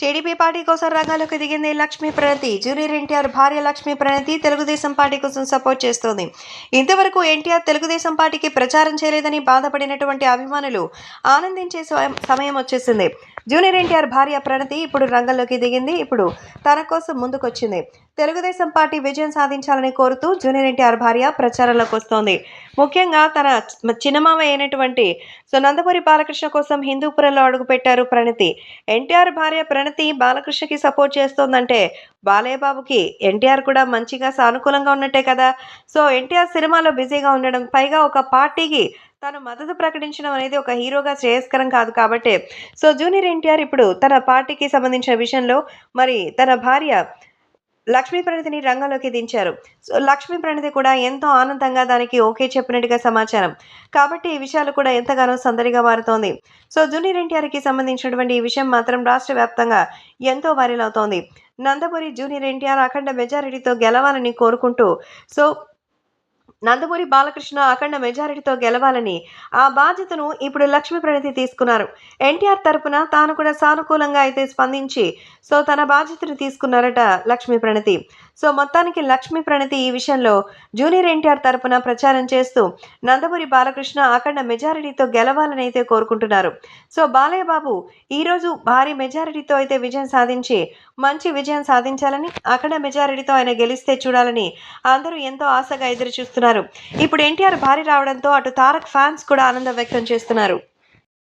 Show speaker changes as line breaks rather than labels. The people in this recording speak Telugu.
టీడీపీ పార్టీ కోసం రంగాలకు దిగింది లక్ష్మీ ప్రణతి. జూనియర్ ఎన్టీఆర్ భార్య లక్ష్మీ ప్రణతి తెలుగుదేశం పార్టీ కోసం సపోర్ట్ చేస్తోంది. ఇంతవరకు ఎన్టీఆర్ తెలుగుదేశం పార్టీకి ప్రచారం చేయలేదని బాధపడినటువంటి అభిమానులు ఆనందించే సమయం వచ్చేసింది. జూనియర్ ఎన్టీఆర్ భార్య ప్రణతి ఇప్పుడు రంగంలోకి దిగింది. ఇప్పుడు తన కోసం ముందుకొచ్చింది. తెలుగుదేశం పార్టీ విజయం సాధించాలని కోరుతూ జూనియర్ ఎన్టీఆర్ భార్య ప్రచారంలోకి వస్తోంది. ముఖ్యంగా తన చిన్నమామ అయినటువంటి సో నందమూరి బాలకృష్ణ కోసం హిందూపురంలో అడుగుపెట్టారు ప్రణతి. ఎన్టీఆర్ భార్య ప్రణతి బాలకృష్ణకి సపోర్ట్ చేస్తోందంటే బాలయ్యబాబుకి ఎన్టీఆర్ కూడా మంచిగా సానుకూలంగా ఉన్నట్టే కదా. సో ఎన్టీఆర్ సినిమాలో బిజీగా ఉండడం పైగా ఒక పార్టీకి తను మద్దతు ప్రకటించడం అనేది ఒక హీరోగా శ్రేయస్కరం కాదు కాబట్టి. సో జూనియర్ ఎన్టీఆర్ ఇప్పుడు తన పార్టీకి సంబంధించిన విషయంలో మరి తన భార్య లక్ష్మీ ప్రణతిని రంగంలోకి దించారు. సో లక్ష్మీ ప్రణతి కూడా ఎంతో ఆనందంగా దానికి ఓకే చెప్పినట్టుగా సమాచారం. కాబట్టి ఈ విషయాలు కూడా ఎంతగానో సందడిగా మారుతోంది. సో జూనియర్ ఎన్టీఆర్కి సంబంధించినటువంటి ఈ విషయం మాత్రం రాష్ట్ర వ్యాప్తంగా ఎంతో వైరల్ అవుతోంది. నందమూరి జూనియర్ ఎన్టీఆర్ అఖండ మెజారిటీతో గెలవాలని కోరుకుంటూ సో నందమూరి బాలకృష్ణ అఖండ మెజారిటీతో గెలవాలని ఆ బాధ్యతను ఇప్పుడు లక్ష్మీ ప్రణతి తీసుకున్నారు. ఎన్టీఆర్ తరపున తాను కూడా సానుకూలంగా అయితే స్పందించి సో తన బాధ్యతను తీసుకున్నారట లక్ష్మీ ప్రణతి. సో మొత్తానికి లక్ష్మీ ప్రణతి ఈ విషయంలో జూనియర్ ఎన్టీఆర్ తరపున ప్రచారం చేస్తూ నందమూరి బాలకృష్ణ అఖండ మెజారిటీతో గెలవాలని అయితే కోరుకుంటున్నారు. సో బాలయ్య బాబు ఈరోజు భారీ మెజారిటీతో అయితే విజయం సాధించి మంచి విజయం సాధించాలని అఖండ మెజారిటీతో ఆయన గెలిస్తే చూడాలని అందరూ ఎంతో ఆశగా ఎదురు చూస్తున్నారు. ఇప్పుడు ఎన్టీఆర్ భారీ రావడంతో అటు తారక్ ఫ్యాన్స్ కూడా ఆనందం వ్యక్తం చేస్తున్నారు.